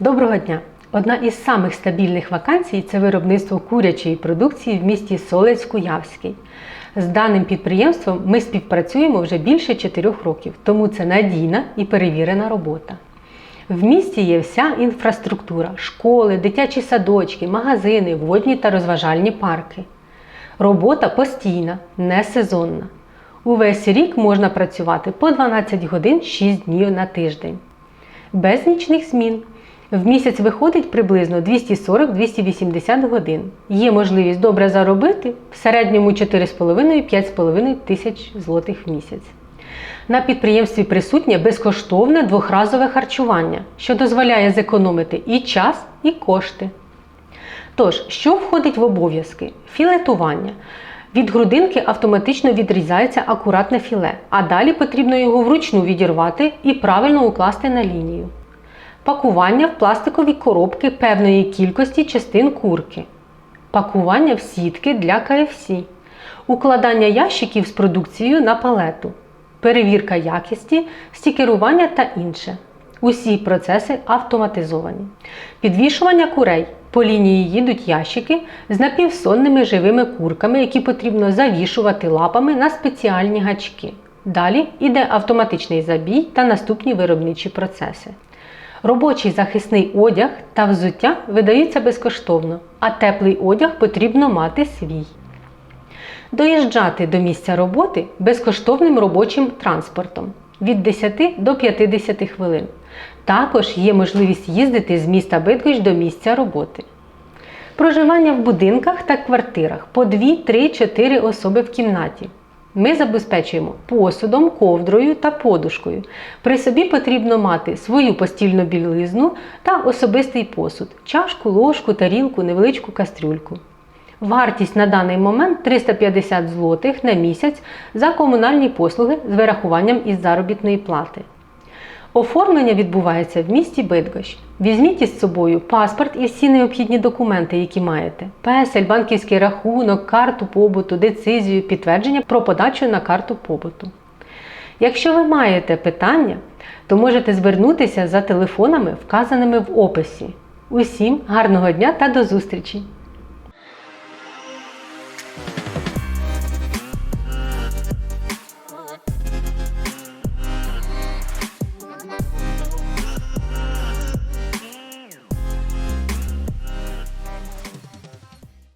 Доброго дня! Одна із самих стабільних вакансій це виробництво курячої продукції в місті Солець-Куявський. З даним підприємством ми співпрацюємо вже більше 4 років, тому це надійна і перевірена робота. В місті є вся інфраструктура: школи, дитячі садочки, магазини, водні та розважальні парки. Робота постійна, не сезонна. Увесь рік можна працювати по 12 годин 6 днів на тиждень. Без нічних змін. В місяць виходить приблизно 240-280 годин. Є можливість добре заробити в середньому 4,5-5,5 тисяч злотих в місяць. На підприємстві присутнє безкоштовне двохразове харчування, що дозволяє зекономити і час, і кошти. Тож, що входить в обов'язки? Філетування. Від грудинки автоматично відрізається акуратне філе, а далі потрібно його вручну відірвати і правильно укласти на лінію. Пакування в пластикові коробки певної кількості частин курки. Пакування в сітки для КФС. Укладання ящиків з продукцією на палету. Перевірка якості, стікерування та інше. Усі процеси автоматизовані. Підвішування курей. По лінії їдуть ящики з напівсонними живими курками, які потрібно завішувати лапами на спеціальні гачки. Далі йде автоматичний забій та наступні виробничі процеси. Робочий захисний одяг та взуття видаються безкоштовно, а теплий одяг потрібно мати свій. Доїжджати до місця роботи безкоштовним робочим транспортом від 10 до 50 хвилин. Також є можливість їздити з міста Бидгощ до місця роботи. Проживання в будинках та квартирах по 2, 3, 4 особи в кімнаті. Ми забезпечуємо посудом, ковдрою та подушкою. При собі потрібно мати свою постільну білизну та особистий посуд, чашку, ложку, тарілку, невеличку кастрюльку. Вартість на даний момент 350 злотих на місяць за комунальні послуги з вирахуванням із заробітної плати. Оформлення відбувається в місті Бидгощ. Візьміть із собою паспорт і всі необхідні документи, які маєте: песель, банківський рахунок, карту побуту, децизію, підтвердження про подачу на карту побуту. Якщо ви маєте питання, то можете звернутися за телефонами, вказаними в описі. Усім гарного дня та до зустрічі!